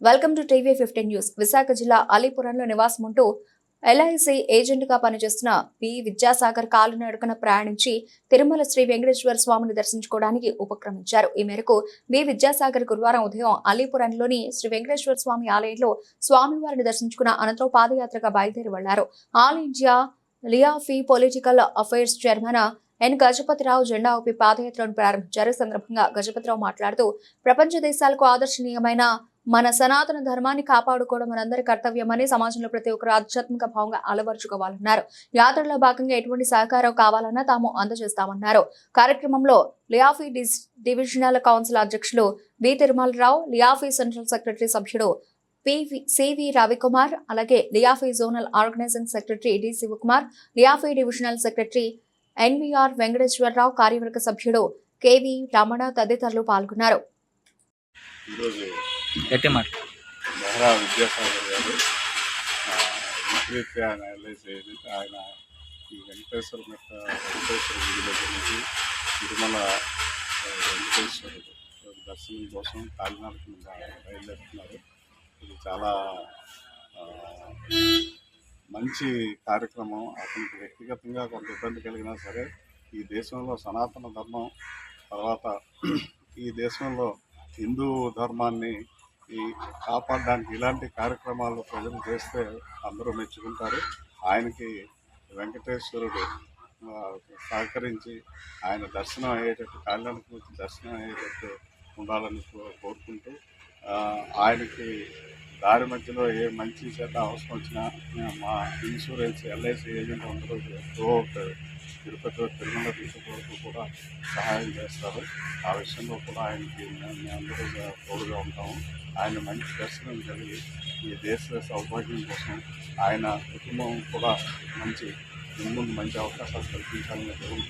Welcome to TV fifteen news. Visakha జిల్లా అలీపురంలో నివాసం ఉంటూ ఎల్ఐసి ఏజెంట్గా పనిచేస్తున్న పి విద్యాసాగర్ కాలినడకన ప్రయాణించి తిరుమల శ్రీ వెంకటేశ్వర స్వామిని దర్శించుకోవడానికి ఉపక్రమించారు. ఈ మేరకు బి విద్యాసాగర్ గురువారం ఉదయం అలీపురంలోని శ్రీ వెంకటేశ్వర స్వామి ఆలయంలో స్వామివారిని దర్శించుకున్న అనంతరం పాదయాత్రగా బయలుదేరి వెళ్ళారు. All India LIAFI political affairs chairman N Gajapathi Rao జెండా ఊపి పాదయాత్రను ప్రారంభించారు. ఈ సందర్భంగా గజపతిరావు మాట్లాడుతూ ప్రపంచ దేశాలకు ఆదర్శనీయమైన మన సనాతన ధర్మాన్ని కాపాడుకోవడం మనందరి కర్తవ్యమని సమాజంలో ప్రతి ఒక్కరు ఆధ్యాత్మిక భావంగా అలవరుచుకోవాలన్నారు. యాత్రలో భాగంగా ఎటువంటి సహకారం కావాలన్నా తాము అందజేస్తామన్నారు. కార్యక్రమంలో లియాఫీ డిస్- డివిజనల్ కౌన్సిల్ అధ్యక్షులు B Tirumala Rao LIAFI central secretary సభ్యుడు పివి సివి రవికుమార్ అలాగే LIAFI zonal organizing secretary D. Shivakumar LIAFI divisional secretary NVR Venkateswara Rao కార్యవర్గ సభ్యుడు కెవి రమణ తదితరులు పాల్గొన్నారు. గట్టి మాట బెహ్రా విద్యాసాగర్ గారు ఆ, ఆయన ఆయన ఈ వెంకటేశ్వర మెట్ట వెంకటేశ్వర గుడి దగ్గర నుంచి తిరుమల వెంకటేశ్వర వెంకటేశ్వరుడు దర్శనం కోసం కాలినడక బయలుదేరుతున్నారు. ఇది చాలా మంచి కార్యక్రమం. అతనికి వ్యక్తిగతంగా కొంత ఇబ్బంది కలిగినా సరే ఈ దేశంలో సనాతన ధర్మం తర్వాత ఈ దేశంలో హిందూ ధర్మాన్ని ఈ కాపాడడానికి ఇలాంటి కార్యక్రమాలు ప్రజలు చేస్తే అందరూ మెచ్చుకుంటారు. ఆయనకి వెంకటేశ్వరుడు సహకరించి ఆయన దర్శనం అయ్యేటట్టు కళ్యాణకు వచ్చి దర్శనం అయ్యేటట్టు ఉండాలని కో- కోరుకుంటూ ఆయనకి దారి మధ్యలో ఏ మంచి చేత అవసరం వచ్చినా మా ఇన్సూరెన్స్ ఎల్ఐసి ఏజెంట్ అందరూ త్రూఅవుట్ తిరుపతి తిరుమల తీసుకు కూడా సహాయం చేస్తారు. ఆ విషయంలో కూడా ఆయనకి మేము అందరూ తోడుగా ఉంటాము. ఆయన మంచి దర్శనం కలిగి ఈ దేశ సౌభాగ్యం కోసం ఆయన కుటుంబం కూడా మంచి ముందు మంచి అవకాశాలు కల్పించాలని దేవుడు